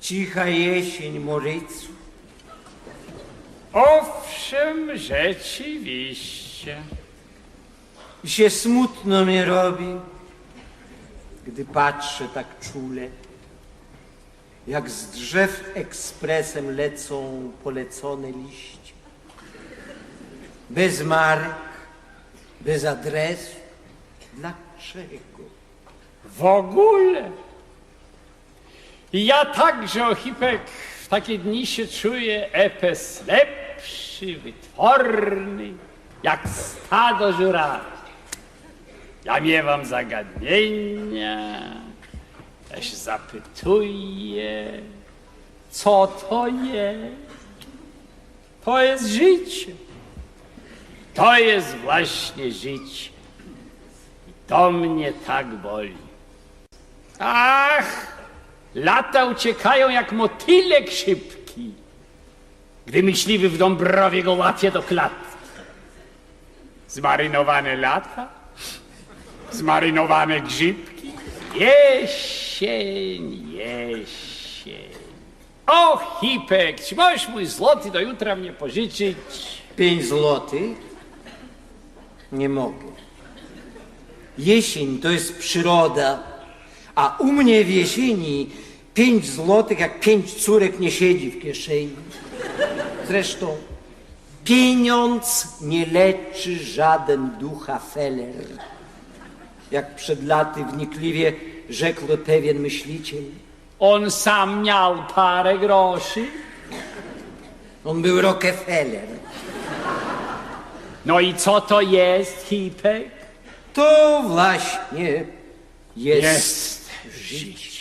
Cicha jesień Morycu. Owszem, rzeczywiście. I się smutno mi robi, gdy patrzę tak czule, jak z drzew ekspresem lecą polecone liście. Bez marek, bez adresu. Dlaczego? W ogóle. I ja także, Ochipek, w takie dni się czuję epes lepszy, wytworny, jak stado żurawi. Ja miewam zagadnienia, ja się zapytuję, co to jest? To jest życie. To jest właśnie życie. I to mnie tak boli. Ach, lata uciekają jak motylek szybki, gdy myśliwy w Dąbrowie go łapie do klatki. Zmarynowane lata, zmarynowane grzybki, jesień, jesień. O, Hipek, czy możesz mój złoty do jutra mnie pożyczyć? Pięć złotych? Nie mogę. Jesień to jest przyroda, a u mnie w jesieni pięć złotych jak pięć córek nie siedzi w kieszeni. Zresztą pieniądz nie leczy żaden ducha feller. Jak przed laty wnikliwie rzekł pewien myśliciel. On sam miał parę groszy. On był Rockefeller. No i co to jest, Hipek? To właśnie jest, Jest życie.